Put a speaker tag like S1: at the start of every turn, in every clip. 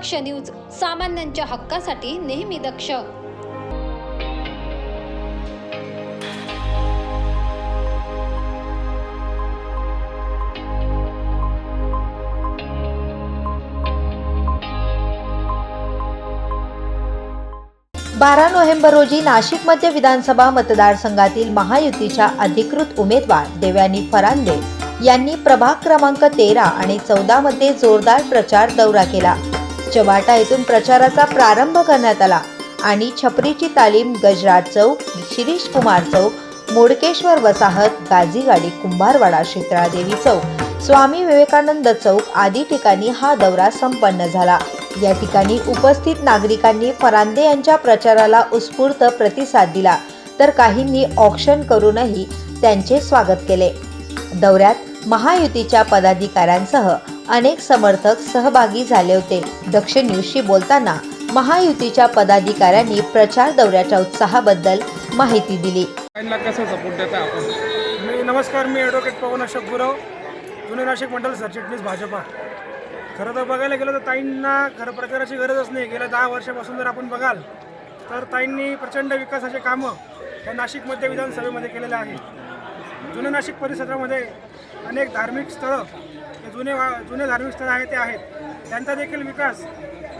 S1: दक्ष news सामान्यांच्या हक्कासाठी नेहमी दक्ष.
S2: बारा नोव्हेंबर रोजी नाशिक मध्य विधानसभा मतदारसंघातील महायुतीच्या अधिकृत उमेदवार देवयानी फरांदे यांनी प्रभाग क्रमांक तेरा आणि चौदा मध्ये जोरदार प्रचार दौरा केला. चवाटा येथून प्रचाराचा प्रारंभ करण्यात आला. आणि छपरीची तालीम गजराज चौक शिरीष कुमार चौक मोडकेश्वर वसाहत गाझीगाडी कुंभारवाडा शित्रादेवी चौक स्वामी विवेकानंद चौक आदी ठिकाणी हा दौरा संपन्न झाला. या ठिकाणी उपस्थित नागरिकांनी फरांदे यांच्या प्रचाराला उत्स्फूर्त प्रतिसाद दिला. तर काहींनी ऑक्शन करूनही त्यांचे स्वागत केले. दौऱ्यात महायुतीच्या पदाधिकाऱ्यांसह अनेक समर्थक सहभागी झाले होते. दक्ष न्यूजशी बोलताना महायुतीच्या पदाधिकाऱ्यांनी प्रचार दौऱ्याच्या उत्साहाबद्दल माहिती दिली.
S3: त्यांना कसं सपोर्ट देता आपण?
S4: मी नमस्कार मी ॲडव्होकेट पवन अशोक गुरव जुने नाशिक मंडल सरचिटणीस भाजपा. खरं तर बघायला गेलं तर ताईंना खरं प्रचाराची गरजच नाही. गेल्या दहा वर्षापासून जर आपण बघाल तर ताईंनी प्रचंड विकासाचे कामं या नाशिक मध्य विधानसभेमध्ये केलेले आहे. जुने नाशिक परिसरामध्ये अनेक धार्मिक स्थळं जुने वा जुने धार्मिक स्थळं आहेत ते आहेत. त्यांचा देखील विकास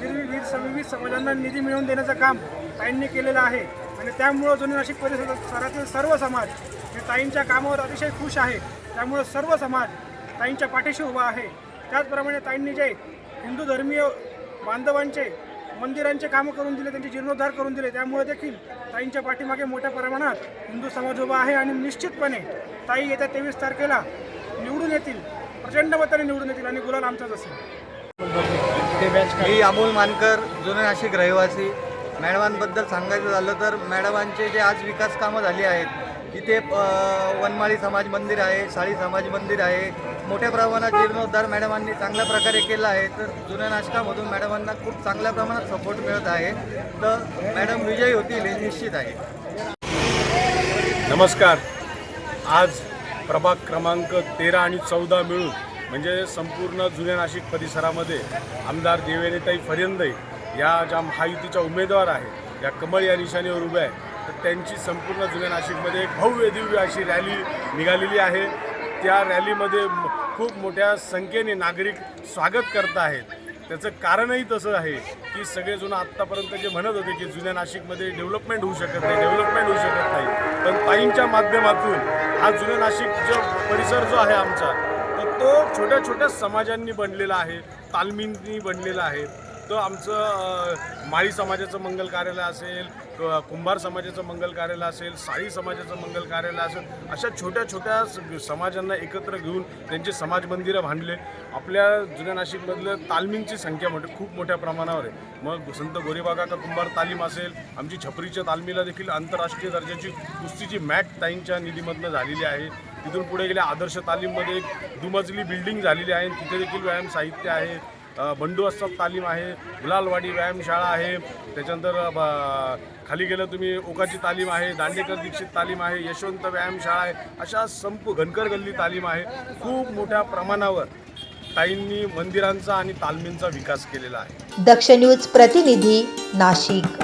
S4: वीर विविध समाजांना निधी मिळवून देण्याचं काम ताईंनी केलेलं आहे. आणि त्यामुळं जुने नाशिक परिसरातील सर्व समाज हे ताईंच्या कामावर अतिशय खुश आहे. त्यामुळं सर्व समाज ताईंच्या पाठीशी उभा आहे. त्याचप्रमाणे ताईंनी जे हिंदू धर्मीय बांधवांचे मंदिरांचे कामं करून दिले त्यांचे जीर्णोद्धार करून दिले त्यामुळे देखील ताईंच्या पाठीमागे मोठ्या प्रमाणात हिंदू समाज उभा आहे. आणि निश्चितपणे ताई येत्या तेवीस तारखेला निवडून येतील प्रचंड मताने निवडून येतील आणि गुलाल आमचाच असेल.
S5: मी अमोल मानकर जुने नाशिक रहिवासी. मॅडमांबद्दल सांगायचं झालं तर मॅडमांचे जे आज विकास कामं झाली आहेत इथे वनमाळी समाज मंदिर आहे साळी समाज मंदिर आहे. मोठ्या प्रमाणात जीर्णोद्धार मॅडमांनी चांगल्या प्रकारे केला आहे. तर जुन्या नाशकामधून मॅडमांना खूप चांगल्या प्रमाणात सपोर्ट मिळत आहे. तर मॅडम विजयी होतील हे निश्चित आहे.
S6: नमस्कार. आज प्रभाग क्रमांक तेरा आणि चौदा मिळून म्हणजे संपूर्ण जुन्या नाशिक परिसरामध्ये आमदार देवेनेताई फरिंदे या ज्या महायुतीच्या उमेदवार आहेत या कमळ या निशाणीवर उभ्या आहेत तर त्यांची संपूर्ण जुन्या नाशिकमध्ये एक भव्य दिव्य अशी रॅली निघालेली आहे. त्या रॅलीमध्ये खूप मोठ्या संख्येने नागरिक स्वागत करत आहेत. त्याचं कारणही तसं आहे की सगळेजण आत्तापर्यंत जे म्हणत होते की जुन्या नाशिकमध्ये डेव्हलपमेंट होऊ शकत नाही डेव्हलपमेंट होऊ शकत नाही. पण ताईंच्या माध्यमातून हा जुन्या नाशिक जो परिसर जो आहे आमचा तर तो छोट्या छोट्या समाजांनी बनलेला आहे तालमींनी बनलेला आहे. तर आमचं माळी समाजाचं मंगल कार्यालय असेल कुंभार समाजाचं मंगल कार्यालय असेल साळी समाजाचं मंगल कार्यालय असेल अशा छोट्या छोट्या स- समाजांना एकत्र घेऊन त्यांचे समाज मंदिरं बांधले. आपल्या जुन्या नाशिकमधलं तालमींची संख्या मोठी खूप मोठ्या प्रमाणावर आहे. मग संत गोरेबागा का कुंभार तालीम असेल आमची छपरीच्या तालमीला देखील आंतरराष्ट्रीय दर्जाची कुस्तीची मॅट ताईंच्या निधीमधनं झालेली आहे. तिथून पुढे गेल्या आदर्श तालीममध्ये एक दुमजली बिल्डिंग झालेली आहे. तिथे देखील व्यायाम साहित्य आहे. बंडू असतात तालीम आहे गुलालवाडी व्यायामशाळा आहे. त्याच्यानंतर खाली गेलं तुम्ही ओकाची तालीम आहे दांडेकर दीक्षित तालीम आहे यशवंत व्यायामशाळा आहे अशा संप घनकर गल्ली तालीम आहे. खूप मोठ्या प्रमाणावर ताईंनी मंदिरांचा आणि तालमींचा विकास केलेला आहे.
S2: दक्ष न्यूज प्रतिनिधी नाशिक.